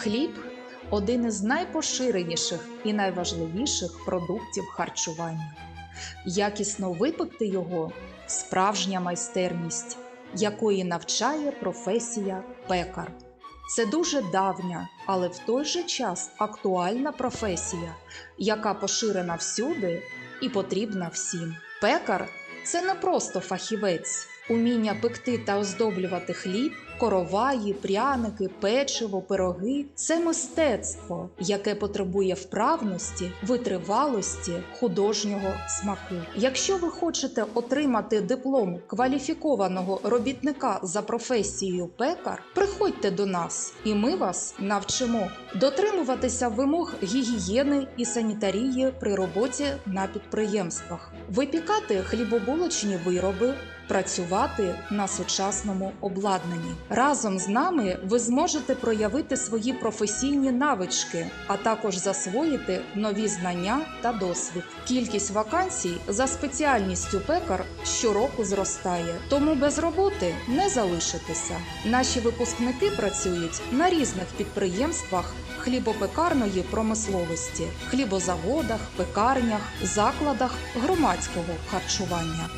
Хліб один із найпоширеніших і найважливіших продуктів харчування. Якісно випекти його справжня майстерність, якої навчає професія пекар. Це дуже давня, але в той же час актуальна професія, яка поширена всюди і потрібна всім. Пекар це не просто фахівець. Уміння пекти та оздоблювати хліб, короваї, пряники, печиво, пироги це мистецтво, яке потребує вправності, витривалості, художнього смаку. Якщо ви хочете отримати диплом кваліфікованого робітника за професією пекар, приходьте до нас, і ми вас навчимо дотримуватися вимог гігієни і санітарії при роботі на підприємствах, випікати хлібобулочні вироби працювати на сучасному обладнанні. Разом з нами ви зможете проявити свої професійні навички, а також засвоїти нові знання та досвід. Кількість вакансій за спеціальністю пекар щороку зростає, тому без роботи не залишитеся. Наші випускники працюють на різних підприємствах хлібопекарної промисловості, хлібозаводах, пекарнях, закладах громадського харчування.